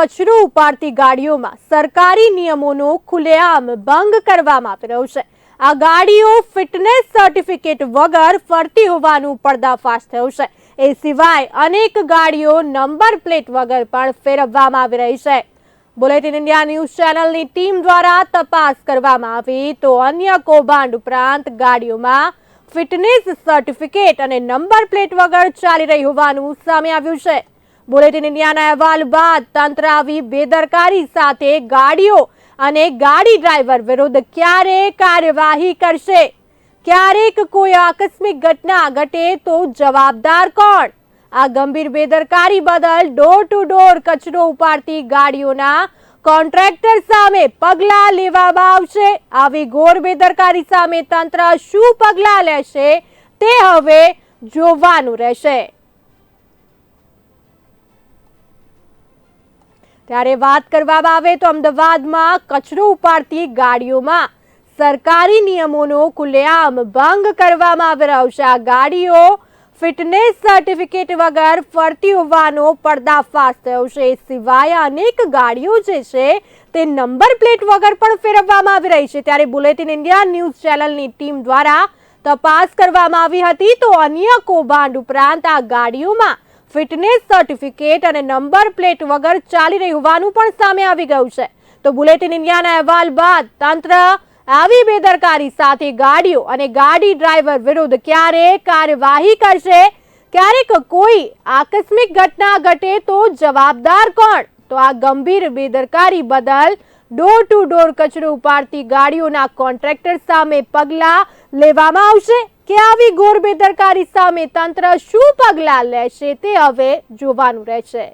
કચરો ઉપાડતી ગાડીઓમાં સરકારી નિયમોનો ખુલ્લેઆમ ભંગ કરવામાં આવી રહ્યો છે. આ ગાડીઓ ફિટનેસ સર્ટિફિકેટ વગર ફરતી હોવાનું પર્દાફાશ થયું છે. એ સિવાય અનેક ગાડીઓ નંબર પ્લેટ વગર પણ ફેરવવામાં આવી રહી છે. બુલેટિન ઇન્ડિયા ન્યૂઝ ચેનલની ટીમ દ્વારા તપાસ કરવામાં આવી તો અન્ય કૌભાંડ ઉપરાંત ગાડીઓમાં ફિટનેસ સર્ટિફિકેટ અને નંબર પ્લેટ વગર ચાલી રહી હોવાનું સામે આવ્યું છે. બુલેટિન ઇન્ડિયાના અહેવાલ બાદ તંત્ર આવી બેદરકારી સાથે ગાડીઓ અને ગાડી ડ્રાઈવર વિરુદ્ધ ક્યારે કાર્યવાહી કરશે. ક્યારેક કોઈ આકસ્મિક ઘટના ઘટે તો જવાબદાર કોણ? આ ગંભીર બેદરકારી બદલ ડોર ટુ ડોર કચરો ઉપાડતી ગાડીઓના કોન્ટ્રાક્ટર સામે પગલાં લેવામાં આવશે. આવી ઘોર બેદરકારી સામે તંત્ર શું પગલાં લેશે તે હવે જોવાનું રહેશે. ત્યારે વાત કરવામાં આવે તો અમદાવાદમાં કચરો ઉપાડતી ગાડીઓમાં સરકારી નિયમોનો ખુલ્લેઆમ ભંગ કરવામાં આવી રહ્યો છે. આ ગાડીઓ ફિટનેસ સર્ટિફિકેટ વગર ફરતી હોવાનો પર્દાફાશ થયો છે. એ સિવાય અનેક ગાડીઓ જે છે તે નંબર પ્લેટ વગર પણ ફેરવવામાં આવી રહી છે. ત્યારે બુલેટિન ઇન્ડિયા ન્યૂઝ ચેનલની ટીમ દ્વારા તપાસ કરવામાં આવી હતી. તો અન્ય કૌભાંડ ઉપરાંત આ ગાડીઓમાં ફિટનેસ સર્ટિફિકેટ અને નંબર પ્લેટ વગર ચાલી રહી હોવાનું પણ સામે આવી ગયું છે. તો બુલેટિન ઇન્ડિયાના અહેવાલ બાદ તંત્ર આવી બેદરકારી સાથે ગાડીઓ અને ગાડી ડ્રાઈવર વિરુદ્ધ ક્યારે કાર્યવાહી કરશે? ક્યારેક કોઈ આકસ્મિક ઘટના ઘટે તો જવાબદાર કોણ? તો આ ગંભીર બેદરકારી બદલ ડોર ટુ ડોર કચરો ઉપાડતી ગાડીઓના કોન્ટ્રાક્ટર સામે પગલાં લેવામાં આવશે. કે આવી ઘોર બેદરકારી સામે તંત્ર શું પગલાં લેશે તે હવે જોવાનું રહેશે.